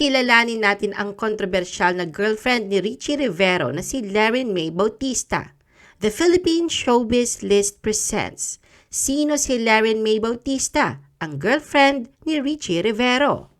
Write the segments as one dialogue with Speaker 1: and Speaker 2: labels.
Speaker 1: kilalanin natin ang kontrobersyal na girlfriend ni Richie Rivero na si Laren May Bautista. The Philippine Showbiz List presents Sino si Laren May Bautista, ang girlfriend ni Richie Rivero?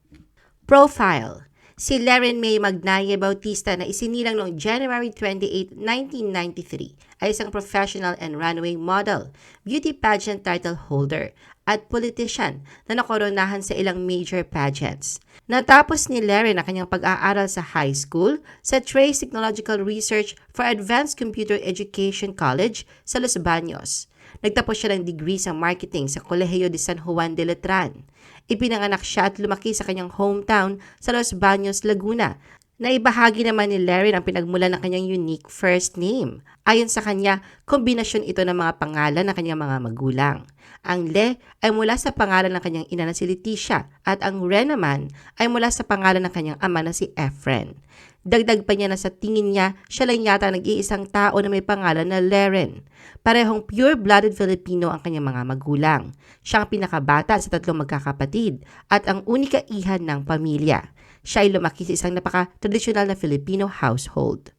Speaker 1: Profile Si Laren May Magnaye Bautista na isinilang noong January 28, 1993 ay isang professional and runway model, beauty pageant title holder, at politician na nakoronahan sa ilang major pageants. Natapos ni Laren ang kanyang pag-aaral sa high school sa Trace Technological Research for Advanced Computer Education College sa Los Baños. Nagtapos siya ng degree sa marketing sa Colegio de San Juan de Letran. Ipinanganak siya at lumaki sa kanyang hometown sa Los Baños, Laguna. Naibahagi naman ni Laren ang pinagmulan ng kanyang unique first name. Ayon sa kanya, kombinasyon ito ng mga pangalan ng kanyang mga magulang. Ang Le ay mula sa pangalan ng kanyang ina na si Leticia at ang Re naman ay mula sa pangalan ng kanyang ama na si Efren. Dagdag pa niya na sa tingin niya, siya lang yata nag-iisang tao na may pangalan na Leren. Parehong pure-blooded Filipino ang kanyang mga magulang. Siya ang pinakabata sa tatlong magkakapatid at ang unika ihan ng pamilya. Siya ay lumaki sa isang napaka-tradisyonal na Filipino household.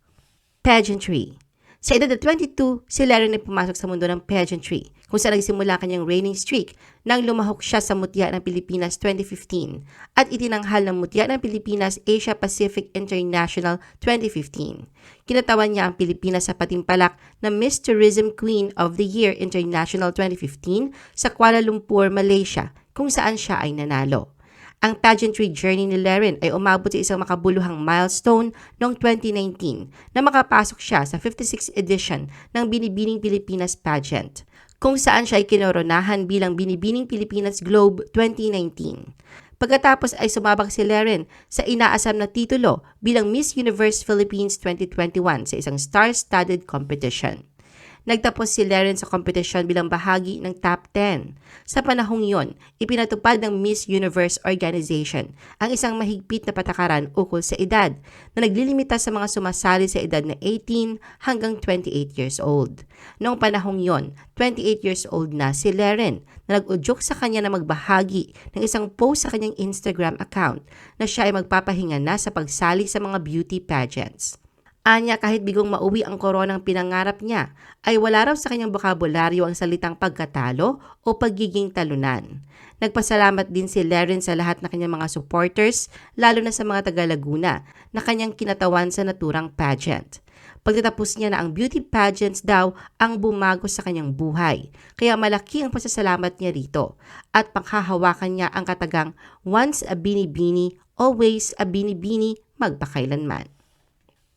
Speaker 1: Pageantry sa edad na 22, si Laren ay pumasok sa mundo ng pageantry, kung saan nagsimula kanyang reigning streak nang lumahok siya sa Mutya ng Pilipinas 2015 at itinanghal ng Mutya ng Pilipinas Asia Pacific International 2015. Kinatawan niya ang Pilipinas sa patimpalak na Miss Tourism Queen of the Year International 2015 sa Kuala Lumpur, Malaysia, kung saan siya ay nanalo. Ang pageantry journey ni Laren ay umabot sa isang makabuluhang milestone noong 2019 na makapasok siya sa 56th edition ng Binibining Pilipinas pageant, kung saan siya ay kinoronahan bilang Binibining Pilipinas Globe 2019. Pagkatapos ay sumabak si Laren sa inaasam na titulo bilang Miss Universe Philippines 2021 sa isang star-studded competition. Nagtapos si Laren sa kompetisyon bilang bahagi ng top 10. Sa panahong yon, ipinatupad ng Miss Universe Organization ang isang mahigpit na patakaran ukol sa edad na naglilimita sa mga sumasali sa edad na 18 hanggang 28 years old. Noong panahong yon, 28 years old na si Laren na nag-udyok sa kanya na magbahagi ng isang post sa kanyang Instagram account na siya ay magpapahinga na sa pagsali sa mga beauty pageants. Anya kahit bigong mauwi ang koronang pinangarap niya, ay wala raw sa kanyang bokabularyo ang salitang pagkatalo o pagiging talunan. Nagpasalamat din si Laren sa lahat ng kanyang mga supporters, lalo na sa mga taga Laguna, na kanyang kinatawan sa naturang pageant. Pagtatapos niya na ang beauty pageants daw ang bumago sa kanyang buhay, kaya malaki ang pasasalamat niya rito at panghahawakan niya ang katagang once a binibini, always a binibini, magpakailanman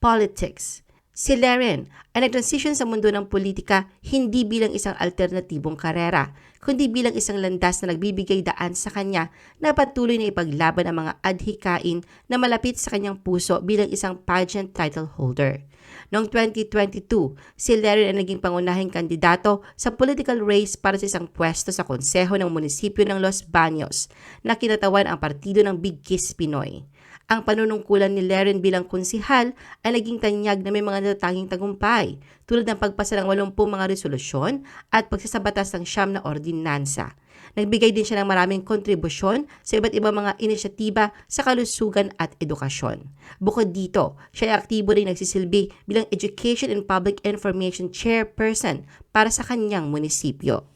Speaker 1: politics. Si Laren ay nag-transition sa mundo ng politika hindi bilang isang alternatibong karera, kundi bilang isang landas na nagbibigay daan sa kanya na patuloy na ipaglaban ang mga adhikain na malapit sa kanyang puso bilang isang pageant title holder. Noong 2022, si Laren ay naging pangunahing kandidato sa political race para sa isang pwesto sa konseho ng munisipyo ng Los Baños na kinatawan ang partido ng Big Kiss Pinoy. Ang panunungkulan ni Leren bilang konsihal ay naging tanyag na may mga natatanging tagumpay tulad ng pagpasa ng 80 mga resolusyon at pagsasabatas ng siyam na ordinansa. Nagbigay din siya ng maraming kontribusyon sa iba't ibang mga inisyatiba sa kalusugan at edukasyon. Bukod dito, siya ay aktibo rin nagsisilbi bilang Education and Public Information Chairperson para sa kanyang munisipyo.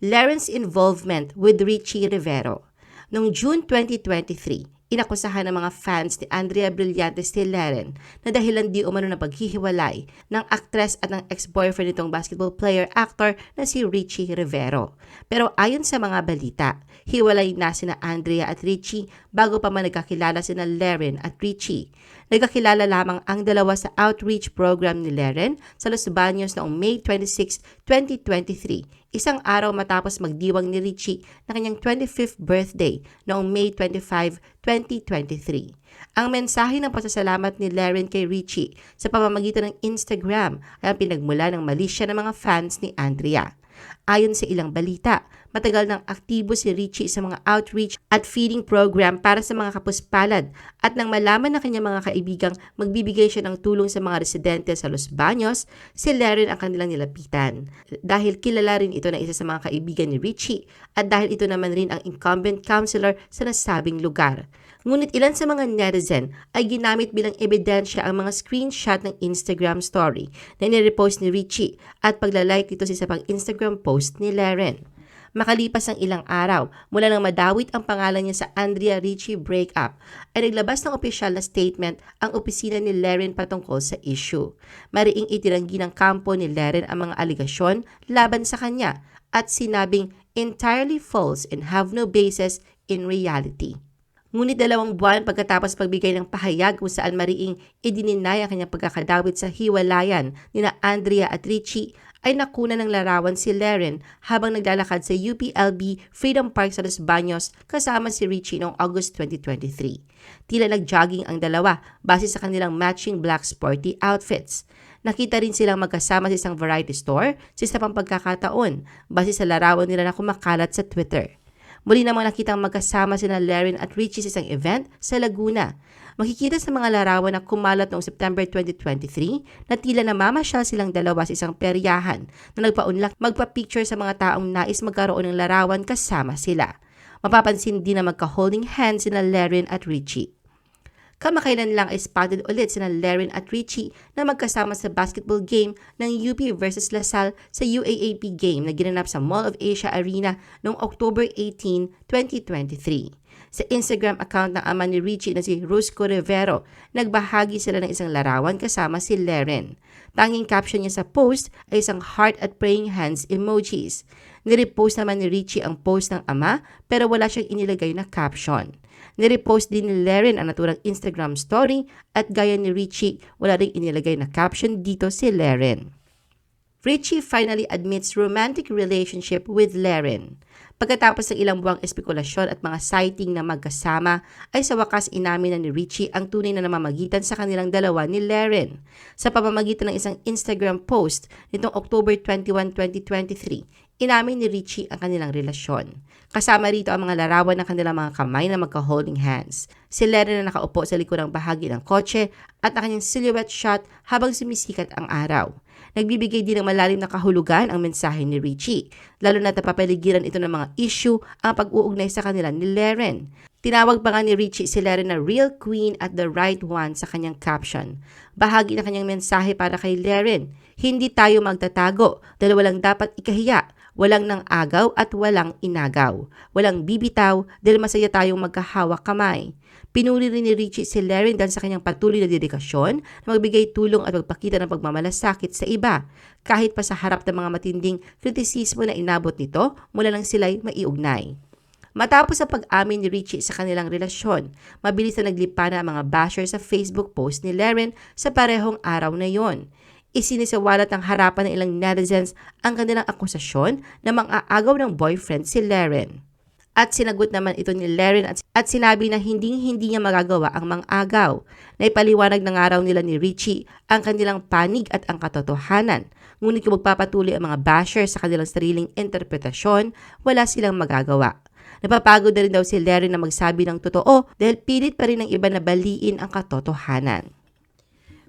Speaker 1: Laren's involvement with Richie Rivero Noong June 2023, inakusahan ng mga fans ni Andrea Brillantes de Leren na dahilan di umano na paghihiwalay ng aktres at ng ex-boyfriend nitong basketball player actor na si Richie Rivero. Pero ayon sa mga balita, hiwalay na sina Andrea at Richie bago pa man nagkakilala sina Leren at Richie. Nagkakilala lamang ang dalawa sa outreach program ni Leren sa Los Baños noong May 26, 2023 isang araw matapos magdiwang ni Richie na kanyang 25th birthday noong May 25, 2023. Ang mensahe ng pasasalamat ni Laren kay Richie sa pamamagitan ng Instagram ay ang pinagmula ng malisya ng mga fans ni Andrea. Ayon sa ilang balita, matagal nang aktibo si Richie sa mga outreach at feeding program para sa mga kapuspalad at nang malaman ng kanyang mga kaibigang magbibigay siya ng tulong sa mga residente sa Los Baños, si Laren ang kanilang nilapitan. Dahil kilala rin ito na isa sa mga kaibigan ni Richie at dahil ito naman rin ang incumbent counselor sa nasabing lugar. Ngunit ilan sa mga netizen ay ginamit bilang ebidensya ang mga screenshot ng Instagram story na nirepost ni Richie at paglalike ito sa isa pang Instagram post ni Laren. Makalipas ang ilang araw, mula nang madawit ang pangalan niya sa Andrea Richie breakup, ay naglabas ng opisyal na statement ang opisina ni Laren patungkol sa issue. Mariing itinanggi ng kampo ni Laren ang mga aligasyon laban sa kanya at sinabing entirely false and have no basis in reality. Ngunit dalawang buwan pagkatapos pagbigay ng pahayag kung saan mariing idininay ang kanyang pagkakadawit sa hiwalayan ni na Andrea at Richie, ay nakuna ng larawan si Laren habang naglalakad sa UPLB Freedom Park sa Los Baños kasama si Richie noong August 2023. Tila nag-jogging ang dalawa base sa kanilang matching black sporty outfits. Nakita rin silang magkasama sa isang variety store sa isa pang pagkakataon base sa larawan nila na kumakalat sa Twitter. Muli namang nakitang magkasama sina Laren at Richie sa isang event sa Laguna. Makikita sa mga larawan na kumalat noong September 2023 na tila namamasyal silang dalawa sa isang peryahan na nagpaunlak magpa-picture sa mga taong nais magkaroon ng larawan kasama sila. Mapapansin din na magka-holding hands sina Laren at Richie. Kamakailan lang ay spotted ulit sina Laren at Richie na magkasama sa basketball game ng UP versus Lasal sa UAAP game na ginanap sa Mall of Asia Arena noong October 18, 2023. Sa Instagram account ng ama ni Richie na si Rusco Rivero, nagbahagi sila ng isang larawan kasama si Laren. Tanging caption niya sa post ay isang heart at praying hands emojis. Nirepost naman ni Richie ang post ng ama pero wala siyang inilagay na caption. Nirepost din ni Laren ang naturang Instagram story at gaya ni Richie, wala rin inilagay na caption dito si Laren. Richie finally admits romantic relationship with Laren. Pagkatapos ng ilang buwang espekulasyon at mga sighting na magkasama, ay sa wakas inamin na ni Richie ang tunay na namamagitan sa kanilang dalawa ni Laren. Sa pamamagitan ng isang Instagram post nitong October 21, 2023, inamin ni Richie ang kanilang relasyon. Kasama rito ang mga larawan ng kanilang mga kamay na magka-holding hands. Si Leren na nakaupo sa likurang bahagi ng kotse at ang kanyang silhouette shot habang sumisikat ang araw. Nagbibigay din ng malalim na kahulugan ang mensahe ni Richie, lalo na napapaligiran ito ng mga issue ang pag-uugnay sa kanila ni Leren. Tinawag pa nga ni Richie si Leren na real queen at the right one sa kanyang caption. Bahagi ng kanyang mensahe para kay Leren, hindi tayo magtatago dahil walang dapat ikahiya Walang nang agaw at walang inagaw. Walang bibitaw dahil masaya tayong magkahawak kamay. Pinuri rin ni Richie si Laren dahil sa kanyang patuloy na dedikasyon na magbigay tulong at magpakita ng pagmamalasakit sa iba. Kahit pa sa harap ng mga matinding kritisismo na inabot nito, mula lang sila'y maiugnay. Matapos ang pag-amin ni Richie sa kanilang relasyon, mabilis na naglipa na ang mga basher sa Facebook post ni Laren sa parehong araw na yon isinisawalat ng harapan ng ilang netizens ang kanilang akusasyon na mang-aagaw ng boyfriend si Laren. At sinagot naman ito ni Laren at, at sinabi na hindi-hindi niya magagawa ang mang-agaw. Naipaliwanag ng araw nila ni Richie ang kanilang panig at ang katotohanan. Ngunit kung magpapatuloy ang mga basher sa kanilang sariling interpretasyon, wala silang magagawa. Napapagod na rin daw si Larry na magsabi ng totoo dahil pilit pa rin ng iba na baliin ang katotohanan.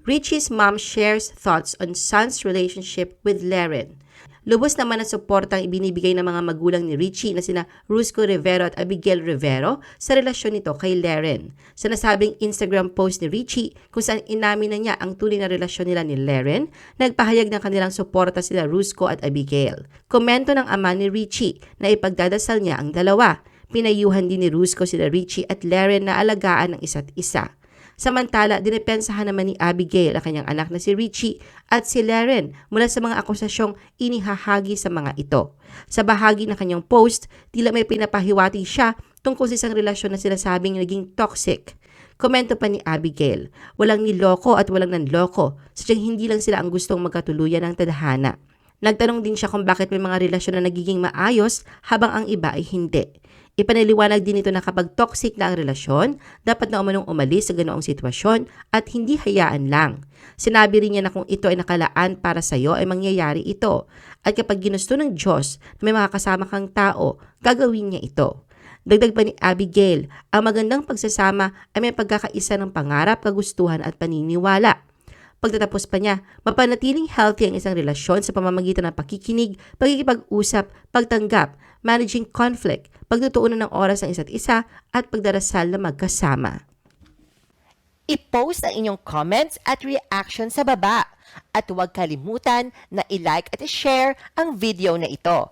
Speaker 1: Richie's mom shares thoughts on son's relationship with Laren. Lubos naman ang suportang ibinibigay ng mga magulang ni Richie na sina Rusco Rivero at Abigail Rivero sa relasyon nito kay Laren. Sa nasabing Instagram post ni Richie kung saan inamin na niya ang tunay na relasyon nila ni Laren, nagpahayag ng kanilang suporta sila Rusco at Abigail. Komento ng ama ni Richie na ipagdadasal niya ang dalawa. Pinayuhan din ni Rusco sila Richie at Laren na alagaan ng isa't isa. Samantala, dinepensahan naman ni Abigail ang kanyang anak na si Richie at si Laren mula sa mga akusasyong inihahagi sa mga ito. Sa bahagi ng kanyang post, tila may pinapahiwati siya tungkol sa isang relasyon na sila sabing naging toxic. Komento pa ni Abigail, walang niloko at walang nanloko, sadyang hindi lang sila ang gustong magkatuluyan ng tadhana. Nagtanong din siya kung bakit may mga relasyon na nagiging maayos habang ang iba ay hindi. Ipaniliwanag din ito na kapag toxic na ang relasyon, dapat na umanong umalis sa ganoong sitwasyon at hindi hayaan lang. Sinabi rin niya na kung ito ay nakalaan para sa iyo ay mangyayari ito. At kapag ginusto ng Diyos na may makakasama kang tao, gagawin niya ito. Dagdag pa ni Abigail, ang magandang pagsasama ay may pagkakaisa ng pangarap, kagustuhan at paniniwala. Pagtatapos pa niya, mapanatiling healthy ang isang relasyon sa pamamagitan ng pakikinig, pagkikipag-usap, pagtanggap, managing conflict, pagtutuunan ng oras ang isa't isa, at pagdarasal na magkasama.
Speaker 2: I-post ang inyong comments at reaction sa baba. At huwag kalimutan na i-like at i-share ang video na ito.